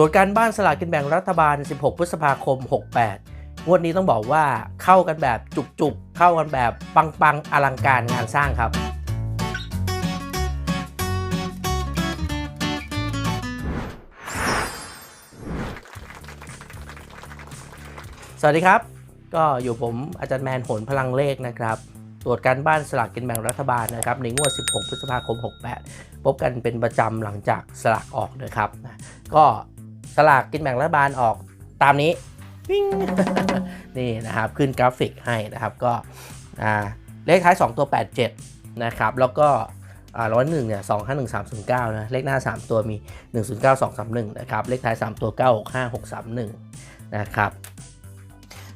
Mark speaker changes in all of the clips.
Speaker 1: ตรวจการบ้านสลากกินแบ่งรัฐบาล 16 พฤษภาคม 68 งวดนี้ต้องบอกว่าเข้ากันแบบจุกๆ เข้ากันแบบปังๆ อลังการงานสร้างครับ สวัสดีครับ ก็อยู่ผมอาจารย์แมนโหนพลังเลขนะครับตรวจการบ้านสลากกินแบ่งรัฐบาลนะครับในงวด 16 พฤษภาคม 68 พบกันเป็นประจำหลังจากสลากออกนะครับ ก็ สลากกินแบ่งรัฐบาลออกตามนี้วิ่งนี่นะครับขึ้นกราฟิกให้นะครับก็เลขท้าย 2 ตัว 87 นะครับ แล้วก็ร้อยหนึ่งเนี่ยสองห้าหนึ่งสามศูนย์เก้านะ เลขหน้า 3 ตัวมี 1 0 9 2 3 1 นะครับ เลขท้าย 3 ตัว 9 6 5 6 3 1 นะครับ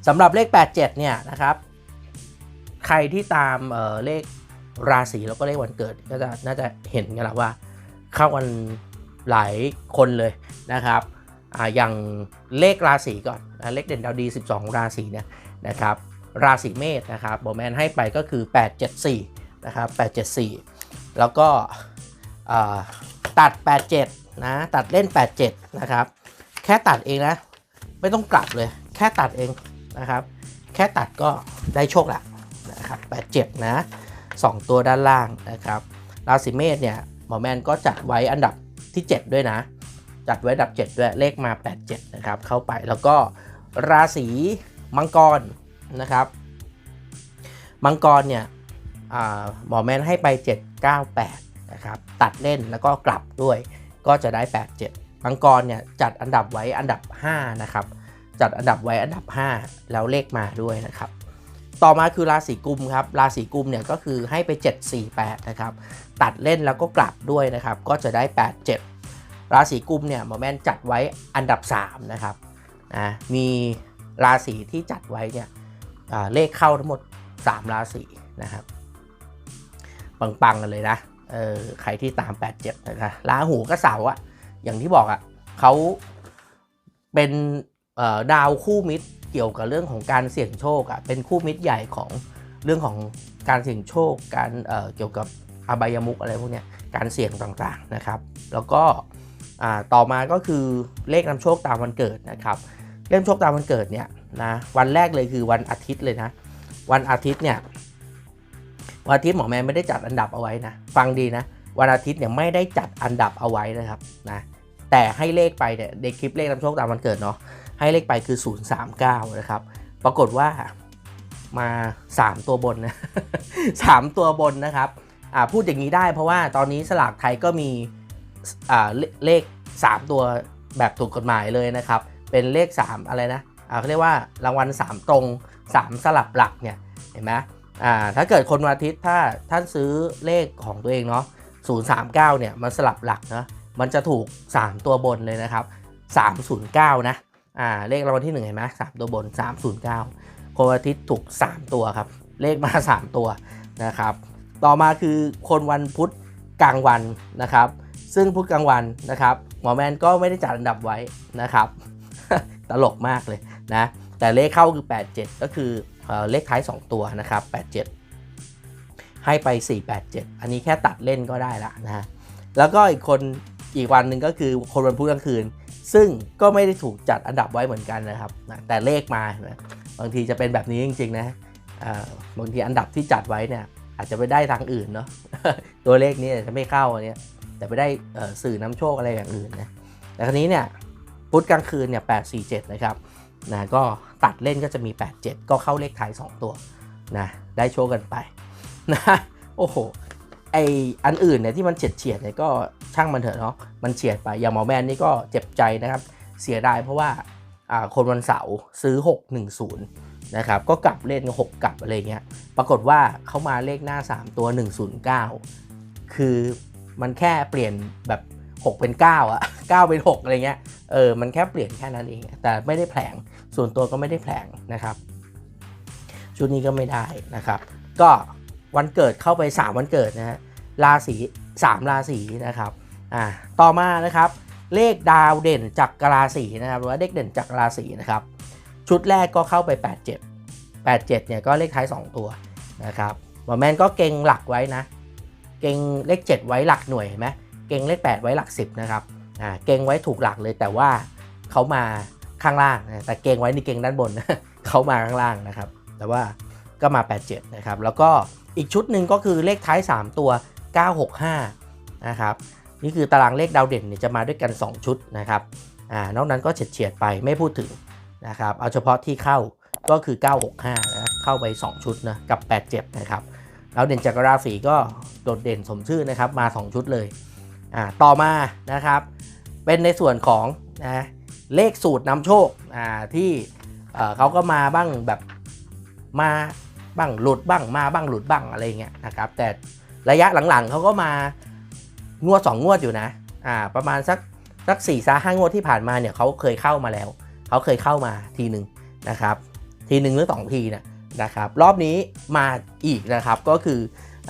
Speaker 1: สำหรับเลข 87 เนี่ยนะครับ ใครที่ตามเเลขราศีแล้วก็เลขวันเกิดก็จะน่าจะเห็นกันแล้วว่า เข้ากันหลายคนเลยนะครับ อย่างเลขราศีก่อนเลขเด่นดาวดี 12 ราศีเนี่ยนะครับราศีเมษนะครับบอแมนให้ไปก็คือ 874 นะครับ 874 แล้วก็ตัด 87 นะ ตัดเล่น 87 นะครับ แค่ตัดเองนะ ไม่ต้องกลับเลย แค่ตัดเองนะครับ แค่ตัดก็ได้โชคละนะครับ 87 นะ 2 ตัวด้านล่างนะครับ ราศีเมษเนี่ยหมอแมนก็จัดไว้อันดับที่ 7 ด้วยนะ จัดไว้อันดับ 7 ด้วยเลขมา 87 นะครับ เข้าไปแล้วก็ราศีมังกรนะครับ มังกรเนี่ยหมอแมนให้ไป 798 นะครับ ตัดเล่นแล้วก็กลับด้วยก็จะได้ 87 มังกรเนี่ยจัดอันดับไว้อันดับ 5 นะครับ จัดอันดับไว้อันดับ 5 แล้วเลขมาด้วยนะครับ ต่อมาคือราศีกุมครับ ราศีกุมเนี่ยก็คือให้ไป 748 นะครับ ตัดเล่นแล้วก็กลับด้วยนะครับ ก็จะได้ 87 ราศีกุมเนี่ยหมอแมนจัดไว้อันดับ3นะครับนะมีราศีที่จัดไว้เนี่ยเลขเข้าทั้งหมด 3 ราศีนะครับปังๆกันเลยนะเออใครที่ตาม 87นะครับราหูก็เสาร์อะอย่างที่บอกอะเขาเป็นดาวคู่มิตรเกี่ยวกับเรื่องของการเสี่ยงโชคอะเป็นคู่มิตรใหญ่ของเรื่องของการเสี่ยงโชค การเอ่อเกี่ยวกับอบายมุกอะไรพวกเนี้ยการเสี่ยงต่างๆนะครับ แล้วก็ ต่อมาก็คือเลขนำโชคตามวันเกิดนะครับเลขนำโชคตามวันเกิดเนี่ยนะวันแรกเลยคือวันอาทิตย์เลยนะ วันอาทิตย์เนี่ยวันอาทิตย์หมอแมนไม่ได้จัดอันดับเอาไว้นะ ฟังดีนะ วันอาทิตย์เนี่ยไม่ได้จัดอันดับเอาไว้นะครับนะแต่ให้เลขไปเนี่ยในคลิปเลขนำโชคตามวันเกิดเนาะให้เลขไปคือ 039 นะครับ ปรากฏว่ามา 3 ตัวบนนะ3ตัวบนนะครับอ่าพูดอย่างนี้ได้เพราะว่าตอนนี้สลากไทยก็มี เลเลข 3 ตัวแบบถูกกฎหมายเลยนะครับ เป็นเลข 3 อะไรนะเขาเรียกว่ารางวัล 3 ตรง 3 สลับหลักเนี่ยเห็นไหมถ้าเกิดคนวันอาทิตย์ถ้าท่านซื้อเลขของตัวเองเนาะ039 เนี่ยมันสลับหลักนะมันจะถูก 3 ตัวบนเลยนะครับ 309 นะอ่าเลขรางวัลที่ 1 เห็นไหมสามตัวบน 309 คนวันอาทิตย์ถูก 3 ตัวครับ เลขมา 3 ตัวนะครับ ต่อมาคือคนวันพุธกลางวันนะครับ ซึ่งพุธกลางวันนะครับหมอแมนก็ไม่ได้จัดอันดับไว้นะครับ ตลกมากเลยนะ แต่เลขเข้าคือ 87 ก็คือเลขท้าย 2 ตัวนะครับ 87 ให้ไป 487 อันนี้แค่ตัดเล่นก็ได้ละนะฮะแล้วก็อีกคนอีกวันหนึ่งก็คือคนวันพุธกลางคืน ซึ่งก็ไม่ได้ถูกจัดอันดับไว้เหมือนกันนะครับ แต่เลขมานะบางทีจะเป็นแบบนี้จริงๆนะบางทีอันดับที่จัดไว้เนี่ยอาจจะไปได้ทางอื่นเนาะตัวเลขนี้จจะไม่เข้าอันเนี้ย แต่ไปได้สื่อนำโชคอะไรอย่างอื่นนะแต่ครนี้เนี่ยพุธกลางคืนเนี่ย847นะครับนะก็ตัดเล่นก็จะมี 87 ก็เข้าเลขท้าย 2 ตัวนะได้โชคกันไปนะโอ้โหไออันอื่นเนี่ยที่มันเฉียดเฉียดเนี่ยก็ช่างมันเถอะเนาะมันเฉียดไปอย่างหมอแมนนี่ก็เจ็บใจนะครับ เสียดายเพราะว่าอ่าคนวันเสาร์ซื้อ 610นะครับก็กลับเล่น6กลับอะไรเงี้ยปรากฏว่าเขามาเลขหน้า 3 ตัว 109 คือ มันแค่เปลี่ยนแบบ 6 เป็น 9 อะ 9 เป็น 6 อะไรเงี้ยเออมันแค่เปลี่ยนแค่นั้นเอง แต่ไม่ได้แผลงส่วนตัวก็ไม่ได้แผลงนะครับ ชุดนี้ก็ไม่ได้นะครับ ก็วันเกิดเข้าไป 3 วันเกิดนะฮะราศี3ราศีนะครับอ่าต่อมานะครับ เลขดาวเด่นจากกราศีนะครับหรือว่าเลขเด่นจากราศีนะครับ ชุดแรกก็เข้าไป 87 87เนี่ยก็เลขท้าย 2 ตัวนะครับหมอแมนก็เก่งหลักไว้นะ เก่งเลข 7 ไว้หลักหน่วยเห็นไหมเก่งเลข 8 ไว้หลัก 10นะครับอ่าเก่งไว้ถูกหลักเลยแต่ว่าเขามาข้างล่าง แต่เก่งไว้ในเก่งด้านบนเขามาข้างล่างนะครับ แต่ว่าก็มา 87นะครับแล้วก็อีกชุดหนึ่งก็คือเลขท้าย 3 ตัว 965นะครับนี่คือตารางเลขดาวเด่นเนี่ยจะมาด้วยกัน 2 ชุดนะครับอ่านอกนั้นก็เฉียดเฉียดไปไม่พูดถึงนะครับเอาเฉพาะที่เข้าก็คือ 965นะเข้าไป 2 ชุดนะกับ 87นะครับ ดาวเด่นจากราศีก็โดดเด่นสมชื่อนะครับมา 2 ชุดเลยอ่าต่อมานะครับ เป็นในส่วนของนะเลขสูตรนำโชคอ่าที่เอ่อเขาก็มาบ้างแบบมาบ้างหลุดบ้างมาบ้างหลุดบ้างอะไรเงี้ยนะครับ แต่ระยะหลังๆเขาก็มางวด 2 งวดอยู่นะอ่าประมาณสักสักสี่ซาห้างวดที่ผ่านมาเนี่ยเขาเคยเข้ามาแล้ว เขาเคยเข้ามาทีหนึ่งนะครับ ทีหนึ่งหรือสองทีนะ นะครับรอบนี้มาอีกนะครับก็คือ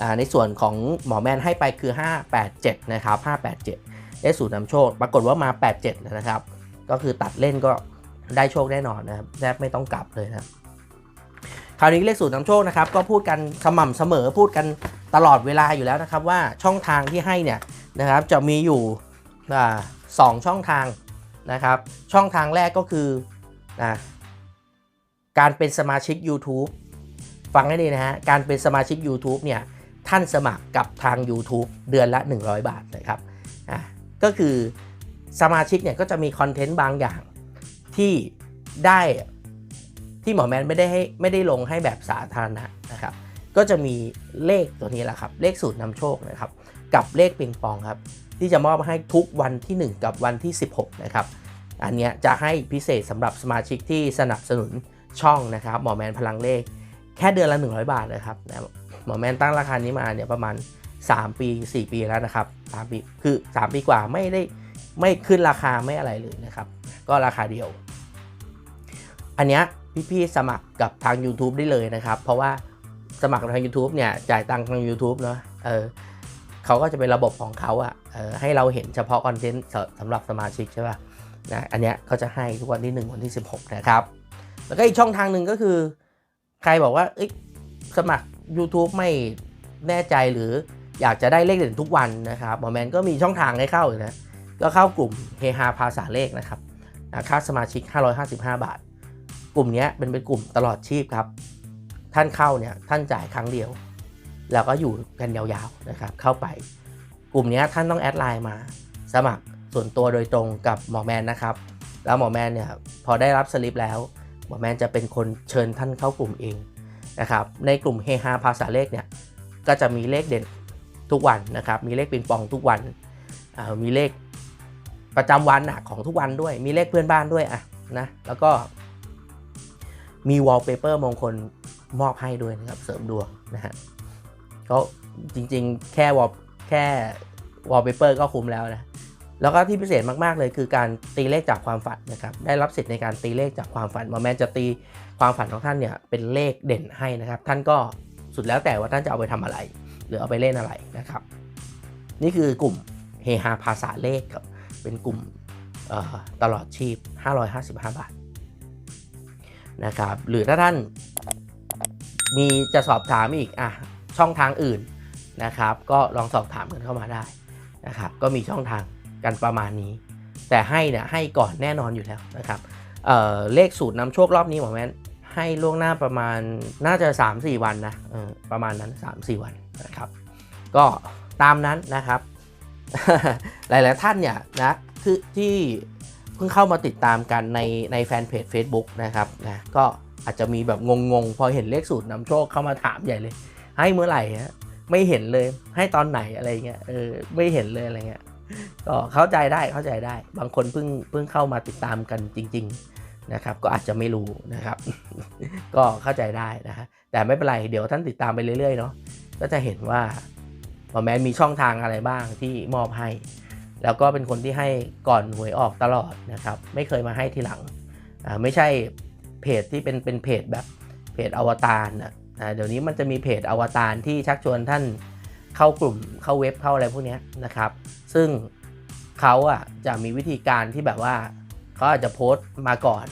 Speaker 1: อในส่วนของหมอแมนให้ไปคือ 587 นะครับ 587เลขสูตรนำโชค ปรากฏว่ามา 87 นะครับ ก็คือตัดเล่นก็ได้โชคแน่นอนนะครับแทบไม่ต้องกลับเลยนะครับคราวนี้เลขสูตรนำโชคนะครับก็พูดกันสม่ำเสมอพูดกันตลอดเวลาอยู่แล้วนะครับว่าช่องทางที่ให้เนี่ยนะครับจะมีอยู่สองช่องทางนะครับช่องทางแรกก็คือนะ การเป็นสมาชิก YouTube ฟังให้ดีนะฮะ การเป็นสมาชิก YouTube เนี่ย ท่านสมัครกับทาง YouTube เดือนละ 100 บาทนะครับ อะ ก็คือสมาชิกเนี่ยก็จะมีคอนเทนต์บางอย่างที่ได้ที่หมอแมนไม่ได้ให้ไม่ได้ลงให้แบบสาธารณะนะครับ ก็จะมีเลขตัวนี้แหละครับ เลขสูตรนำโชคนะครับ กับเลขปิงปองครับ ที่จะมอบให้ทุกวันที่ 1 กับวันที่ 16 นะครับ อันเนี้ยจะให้พิเศษสำหรับสมาชิกที่สนับสนุน ช่องนะครับ หมอแมนพลังเลข แค่เดือนละ 100 บาทนะครับหมอแมนตั้งราคานี้มาเนี่ยประมาณ 3 ปี 4 ปีแล้วนะครับ3ปีคือ 3 ปีกว่าไม่ได้ไม่ขึ้นราคาไม่อะไรเลยนะครับ ก็ราคาเดียว อันเนี้ยพี่ๆสมัครกับทาง YouTube ได้เลยนะครับ เพราะว่าสมัครทาง YouTube เนี่ยจ่ายตังค์ทาง YouTube เนาะเออเขาก็จะเป็นระบบของเขาอะเออให้เราเห็นเฉพาะคอนเทนต์สำหรับสมาชิกใช่ป่ะนะอันเนี้ยเขาจะให้ทุกวันที่ 1 วันที่ 16 นะครับ แล้วก็อีกช่องทางหนึ่งก็คือ ใครบอกว่าสมัคร YouTube ไม่แน่ใจหรืออยากจะได้เลขเด่นทุกวันนะครับหมอแมนก็มีช่องทางให้เข้าอยู่นะ ก็เข้ากลุ่มเฮฮาภาษาเลขนะครับค่าสมาชิก 555 บาท กลุ่มนี้เป็นเป็นกลุ่มตลอดชีพครับ ท่านเข้าเนี่ยท่านจ่ายครั้งเดียว แล้วก็อยู่กันยาวๆนะครับ เข้าไป กลุ่มนี้ท่านต้องแอดไลน์มา สมัครส่วนตัวโดยตรงกับหมอแมนนะครับ แล้วหมอแมนเนี่ยพอได้รับสลิปแล้ว อแมนจะเป็นคนเชิญท่านเข้ากลุ่มเองนะครับในกลุ่มเฮฮาภาษาเลขเนี่ยก็จะมีเลขเด่นทุกวันนะครับมีเลขปิงปองทุกวันอ่ามีเลขประจำวันอะของทุกวันด้วย มีเลขเพื่อนบ้านด้วยอะนะแล้วก็มีวอลเปเปอร์มงคลมอบให้ด้วยนะครับเสริมดวงนะฮะก็จริงๆแค่วอลแค่วอลเปเปอร์ก็คุ้มแล้วนะ แล้วก็ที่พิเศษมากๆเลยคือการตีเลขจากความฝันนะครับได้รับสิทธิ์ในการตีเลขจากความฝันหมอแมนจะตีความฝันของท่านเนี่ยเป็นเลขเด่นให้นะครับ ท่านก็สุดแล้วแต่ว่าท่านจะเอาไปทำอะไร หรือเอาไปเล่นอะไรนะครับ นี่คือกลุ่มเฮฮาภาษาเลขครับเป็นกลุ่มตลอดชีพ 555 บาทนะครับหรือถ้าท่านมีจะสอบถามอีกอะช่องทางอื่นนะครับ ก็ลองสอบถามกันเข้ามาได้นะครับ ก็มีช่องทาง กันประมาณนี้ แต่ให้เนี่ยให้ก่อนแน่นอนอยู่แล้วนะครับเเลขสูตรนำโชครอบนี้หมอแมนให้ล่วงหน้าประมาณน่าจะ 3-4 วันนะประมาณนั้น 3-4 วันนะครับ ก็ตามนั้นนะครับ หลาย ๆ ท่านเนี่ยนะคือที่เพิ่งเข้ามาติดตามกันในในแฟนเพจ Facebook นะครับนะก็อาจจะมีแบบงง ๆ พอเห็นเลขสูตรนำโชคเข้ามาถามใหญ่เลย ให้เมื่อไหร่ฮะไม่เห็นเลยให้ตอนไหนอะไรเงี้ยเออไม่เห็นเลยอะไรเงี้ย ก็เข้าใจได้เข้าใจได้ บางคนเพิ่งเพิ่งเข้ามาติดตามกันจริง ๆนะครับ ก็อาจจะไม่รู้นะครับ ก็เข้าใจได้นะฮะแต่ไม่เป็นไรเดี๋ยวท่านติดตามไปเรื่อยๆเนาะก็จะเห็นว่าหมอแมนมีช่องทางอะไรบ้างที่มอบให้ แล้วก็เป็นคนที่ให้ก่อนหวยออกตลอดนะครับ ไม่เคยมาให้ทีหลังอ่าไม่ใช่เพจที่เป็นเป็นเพจแบบเพจอวตารนะเดี๋ยวนี้มันจะมีเพจอวตารที่ชักชวนท่าน เข้ากลุ่มเข้าเว็บเข้าอะไรพวกนี้นะครับ ซึ่งเขาอะจะมีวิธีการที่แบบว่าเขาอาจจะโพสต์มาก่อน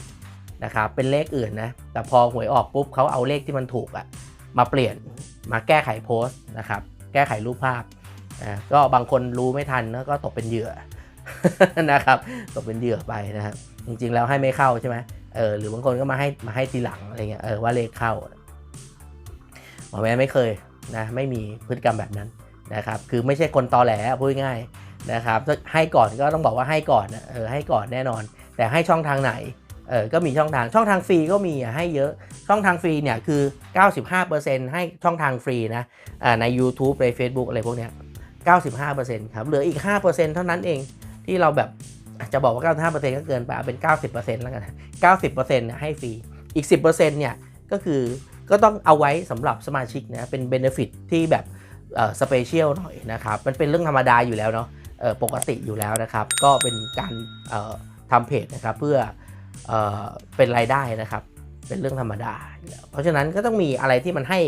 Speaker 1: นะครับเป็นเลขอื่นนะแต่พอหวยออกปุ๊บเขาเอาเลขที่มันถูกอะมาเปลี่ยนมาแก้ไขโพสต์นะครับ แก้ไขรูปภาพอ่าก็บางคนรู้ไม่ทันนะก็ตกเป็นเหยื่อนะครับ ตกเป็นเหยื่อไปนะครับจริงๆแล้วให้ไม่เข้าใช่ไหมเออหรือบางคนก็มาให้มาให้ทีหลังอะไรเงี้ยเออว่าเลขเข้าหมอแม่ไม่เคย นะไม่มีพฤติกรรมแบบนั้นนะครับคือไม่ใช่คนตอแหลพูดง่ายนะครับให้ก่อนก็ต้องบอกว่าให้ก่อนเออให้ก่อนแน่นอน แต่ให้ช่องทางไหนเออก็มีช่องทางช่องทางฟรีก็มีให้เยอะช่องทางฟรีเนี่ยคือ 95%ให้ช่องทางฟรีนะใน YouTube ใน Facebook อะไรพวกเนี้ย95%ครับเหลืออีก 5%เท่านั้นเองที่เราแบบจะบอกว่า 95%ก็เกินไปเอาเป็น 90%แล้วกัน90%เนี่ยให้ฟรีอีก 10%เนี่ยก็คือ ก็ต้องเอาไว้สำหรับสมาชิกนะเป็นเบนฟิตที่แบบสเปเชียลหน่อยนะครับ มันเป็นเรื่องธรรมดาอยู่แล้วเนาะปกติอยู่แล้วนะครับ ก็เป็นการทำเพจนะครับเพื่อเออเป็นรายได้นะครับ เป็นเรื่องธรรมดา เพราะฉะนั้นก็ต้องมีอะไรที่มันให้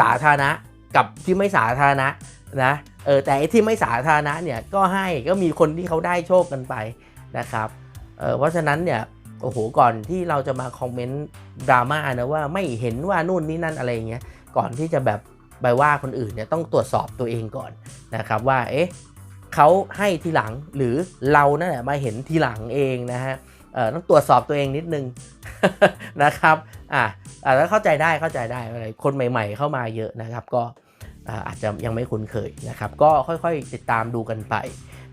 Speaker 1: สาธารณะกับที่ไม่สาธารณะนะเออแต่ที่ไม่สาธารณะเนี่ยก็ให้ก็มีคนที่เขาได้โชคกันไปนะครับเออเพราะฉะนั้นเนี่ย โอ้โหก่อนที่เราจะมาคอมเมนต์ดราม่านะว่าไม่เห็นว่านู่นนี่นั่นอะไรเงี้ยก่อนที่จะแบบไปว่าคนอื่นเนี่ยต้องตรวจสอบตัวเองก่อนนะครับว่าเอ๊ะเขาให้ทีหลังหรือเรานั่นแหละมาเห็นทีหลังเองนะฮะเออต้องตรวจสอบตัวเองนิดนึงนะครับอะอะแล้วเข้าใจได้เข้าใจได้อะไรคนใหม่ ๆ เข้ามาเยอะนะครับ ก็อาจจะยังไม่คุ้นเคยนะครับ ก็ค่อยๆติดตามดูกันไป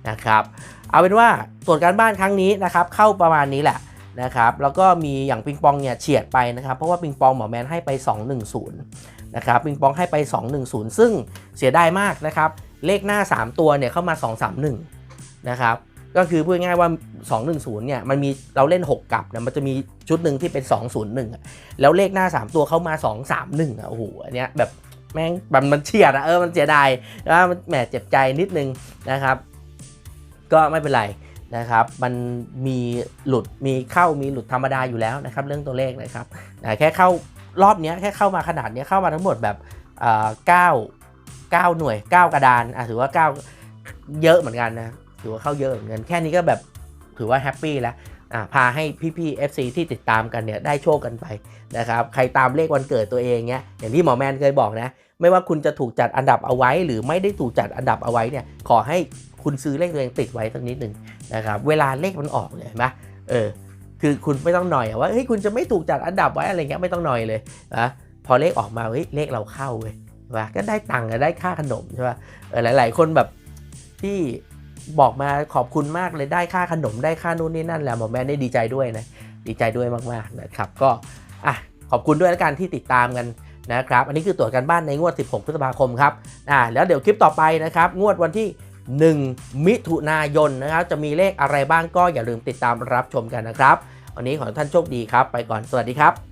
Speaker 1: นะครับ เอาเป็นว่าตรวจการบ้านครั้งนี้นะครับ เข้าประมาณนี้แหละ นะครับแล้วก็มีอย่างปิงปองเนี่ยเฉียดไปนะครับ เพราะว่าปิงปองหมอแมนให้ไป 210 นะครับปิงปองให้ไป 210 ซึ่งเสียดายมากนะครับ เลขหน้า 3 ตัวเนี่ยเข้ามา 231 นะครับก็คือพูดง่ายว่า 210 เนี่ยมันมีเราเล่น 6กลับนะมันจะมีชุดหนึ่งที่เป็น 201 แล้วเลขหน้า 3 ตัวเข้ามา 231อะโอ้โหอันเนี้ยแบบแม่งแบบมันเฉียดอะเออมันเสียดายนะมันแหมเจ็บใจนิดนึงนะครับ ก็ไม่เป็นไร นะครับมันมีหลุดมีเข้ามีหลุดธรรมดาอยู่แล้วนะครับ เรื่องตัวเลขนะครับนะแค่เข้ารอบนี้แค่เข้ามาขนาดนี้เข้ามาทั้งหมดแบบอ่าเก้าเก้าหน่วย 9 กระดานอะถือว่า 9 เยอะเหมือนกันนะถือว่าเข้าเยอะเหมือนกันแค่นี้ก็แบบถือว่าแฮปปี้แล้วอ่าพาให้พี่ๆ FC ที่ติดตามกันเนี่ยได้โชคกันไปนะครับใครตามเลขวันเกิดตัวเองเนี้ยอย่างที่หมอแมนเคยบอกนะ ไม่ว่าคุณจะถูกจัดอันดับเอาไว้ หรือไม่ได้ถูกจัดอันดับเอาไว้เนี่ยขอให้คุณซื้อเลขตัวเองติดไว้สักนิดหนึ่งนะครับเวลาเลขมันออกเนี่ยเห็นไหมเออคือคุณไม่ต้องหน่อยว่าเฮ้ยคุณจะไม่ถูกจัดอันดับไว้อะไรเงี้ยไม่ต้องหน่อยเลยนะพอเลขออกมาเฮ้ยเลขเราเข้าเว้ยใช่ปะก็ได้ตังค์อะได้ค่าขนมใช่ป่ะเออหลาย ๆ คนแบบที่บอกมาขอบคุณมากเลยได้ค่าขนมได้ค่านู่นนี่นั่นแหละหมอแม่ได้ดีใจด้วยนะดีใจด้วยมากๆนะครับ ก็อะขอบคุณด้วยแล้วกันที่ติดตามกัน นะครับอันนี้คือตรวจการบ้านในงวด 16 พฤษภาคมครับอ่าแล้วเดี๋ยวคลิปต่อไปนะครับงวดวันที่ 1 มิถุนายนนะครับจะมีเลขอะไรบ้างก็อย่าลืมติดตามรับชมกันนะครับวันนี้ขอให้ท่านโชคดีครับ ไปก่อนสวัสดีครับ